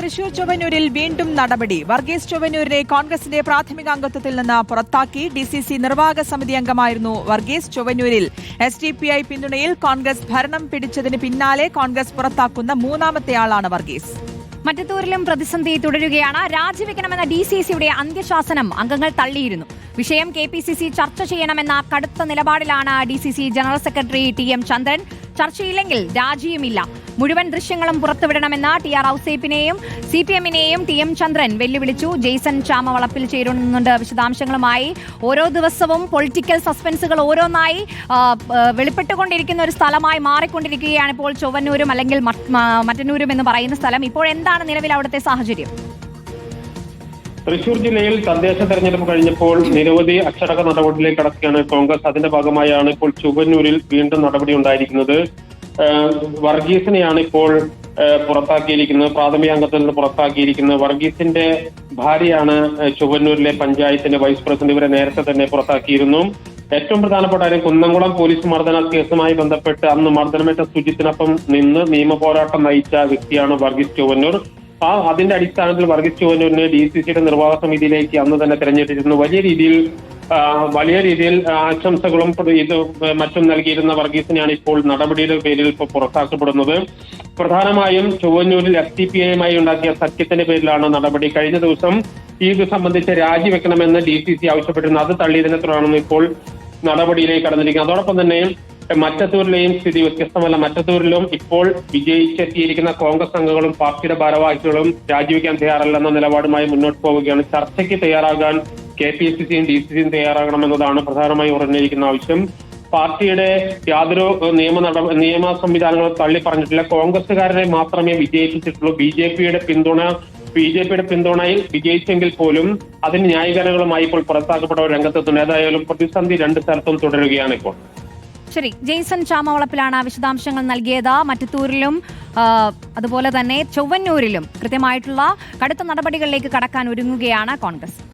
തൃശൂർ ചൊവ്വന്നൂരിൽ വീണ്ടും നടപടി. വർഗീസ് ചൊവ്വന്നൂരിനെ കോൺഗ്രസിന്റെ പ്രാഥമിക അംഗത്വത്തിൽ നിന്ന് പുറത്താക്കി ഡി സി സി നിർവാഹക സമിതി അംഗമായിരുന്നു വർഗീസ് ചൊവ്വന്നൂരിൽ എസ് ഡി പി ഐ പിന്തുണയിൽ കോൺഗ്രസ് ഭരണം പിടിച്ചതിന് പിന്നാലെ കോൺഗ്രസ് പുറത്താക്കുന്ന മൂന്നാമത്തെ ആളാണ് വർഗീസ്. മറ്റത്തൂരിലും പ്രതിസന്ധി തുടരുകയാണ്. രാജിവെക്കണമെന്ന ഡി സി സിയുടെ അന്ത്യശാസനം അംഗങ്ങൾ തള്ളിയിരുന്നു. വിഷയം കെ പി സി സി ചർച്ച ചെയ്യണമെന്ന കടുത്ത നിലപാടിലാണ് D C C general secretary T M Chandran. ചർച്ചയില്ലെങ്കിൽ രാജിയുമില്ല. മുഴുവൻ ദൃശ്യങ്ങളും പുറത്തുവിടണമെന്ന് ടി ആർ ഔസേപ്പിനെയും സി പി എമ്മിനെയും ടി എം ചന്ദ്രൻ വെല്ലുവിളിച്ചു. ജെയ്സൺ ചാമവളപ്പിൽ ചേരുന്നുണ്ട് വിശദാംശങ്ങളുമായി. ഓരോ ദിവസവും പൊളിറ്റിക്കൽ സസ്പെൻസുകൾ ഓരോന്നായി വെളിപ്പെട്ടുകൊണ്ടിരിക്കുന്ന ഒരു സ്ഥലമായി മാറിക്കൊണ്ടിരിക്കുകയാണ് ഇപ്പോൾ ചൊവ്വന്നൂരും അല്ലെങ്കിൽ മറ്റ്- മറ്റന്നൂരും എന്ന് പറയുന്ന സ്ഥലം. ഇപ്പോൾ എന്താണ് നിലവിൽ അവിടുത്തെ സാഹചര്യം? തൃശൂർ ജില്ലയിൽ തദ്ദേശ തെരഞ്ഞെടുപ്പ് കഴിഞ്ഞപ്പോൾ നിരവധി അച്ചടക്ക നടപടിയിലേക്ക് കടക്കുകയാണ് കോൺഗ്രസ്. അതിന്റെ ഭാഗമായാണ് ഇപ്പോൾ ചുവന്നൂരിൽ വീണ്ടും നടപടി ഉണ്ടായിരിക്കുന്നത്. വർഗീസിനെയാണ് ഇപ്പോൾ പുറത്താക്കിയിരിക്കുന്നത് പ്രാഥമിക അംഗത്തിൽ നിന്ന് പുറത്താക്കിയിരിക്കുന്നത്. വർഗീസിന്റെ ഭാര്യയാണ് ചുവന്നൂരിലെ പഞ്ചായത്തിന്റെ വൈസ് പ്രസിഡന്റ്. ഇവരെ നേരത്തെ തന്നെ പുറത്താക്കിയിരുന്നു. ഏറ്റവും പ്രധാനപ്പെട്ട കാര്യം കുന്നംകുളം പോലീസ് മർദ്ദന കേസുമായി ബന്ധപ്പെട്ട് അന്ന് മർദ്ദനമേറ്റ സുജിത്തിനൊപ്പം നിന്ന് നിയമ പോരാട്ടം നയിച്ച വ്യക്തിയാണ് വർഗീസ് ചുവന്നൂർ. ആ അതിന്റെ അടിസ്ഥാനത്തിൽ വർഗീസ് ചുവന്നൂരിനെ ഡി സി സിയുടെ നിർവാഹക സമിതിയിലേക്ക് അന്ന് തന്നെ തെരഞ്ഞെടുത്തിരുന്നു. വലിയ രീതിയിൽ വലിയ രീതിയിൽ ആശംസകളും ഇത് മറ്റും നൽകിയിരുന്ന വർഗീസിനെയാണ് ഇപ്പോൾ നടപടിയുടെ പേരിൽ ഇപ്പോൾ പുറത്താക്കപ്പെടുന്നത്. പ്രധാനമായും ചുവന്നൂരിൽ എസ് ഡി പി ഐയുമായി ഉണ്ടാക്കിയ സഖ്യത്തിന്റെ പേരിലാണ് നടപടി. കഴിഞ്ഞ ദിവസം ഇത് സംബന്ധിച്ച് രാജിവെക്കണമെന്ന് ഡി സി സി ആവശ്യപ്പെട്ടിരുന്നു. അത് തള്ളിയതിനെ തുടർന്ന് ഇപ്പോൾ നടപടിയിലേക്ക് കടന്നിരിക്കുന്നത് അതോടൊപ്പം തന്നെ മറ്റത്തൂരിലെയും സ്ഥിതി വ്യത്യസ്തമല്ല. മറ്റത്തൂരിലും ഇപ്പോൾ വിജയിച്ചെത്തിയിരിക്കുന്ന കോൺഗ്രസ് അംഗങ്ങളും പാർട്ടിയുടെ ഭാരവാഹികളും രാജിവെക്കാൻ തയ്യാറല്ലെന്ന നിലപാടുമായി മുന്നോട്ട് പോവുകയാണ്. ചർച്ചയ്ക്ക് തയ്യാറാകാൻ കെ പി എസ് സി സിയും ഡി സി സിയും തയ്യാറാകണമെന്നതാണ് പ്രധാനമായും ഉറഞ്ഞിരിക്കുന്ന ആവശ്യം. പാർട്ടിയുടെ യാതൊരു നിയമ നട നിയമ സംവിധാനങ്ങളും തള്ളി പറഞ്ഞിട്ടില്ല കോൺഗ്രസുകാരനെ മാത്രമേ വിജയിപ്പിച്ചിട്ടുള്ളൂ. ബി ജെ പിയുടെ പിന്തുണ ബി ജെ പിയുടെ പിന്തുണയിൽ വിജയിച്ചെങ്കിൽ പോലും അതിന് ന്യായീകരണങ്ങളുമായി ഇപ്പോൾ പുറത്താക്കപ്പെട്ടവർ രംഗത്തെത്തുന്നു. ഏതായാലും പ്രതിസന്ധി രണ്ട് സ്ഥലത്തും തുടരുകയാണ് ഇപ്പോൾ. ശരി ജെയ്സൺ ചാമവളപ്പിലാണ് വിശദാംശങ്ങൾ നൽകിയത്. മറ്റത്തൂരിലും അതുപോലെ തന്നെ ചൊവ്വന്നൂരിലും കൃത്യമായിട്ടുള്ള കടുത്ത നടപടികളിലേക്ക് കടക്കാൻ ഒരുങ്ങുകയാണ് കോൺഗ്രസ്.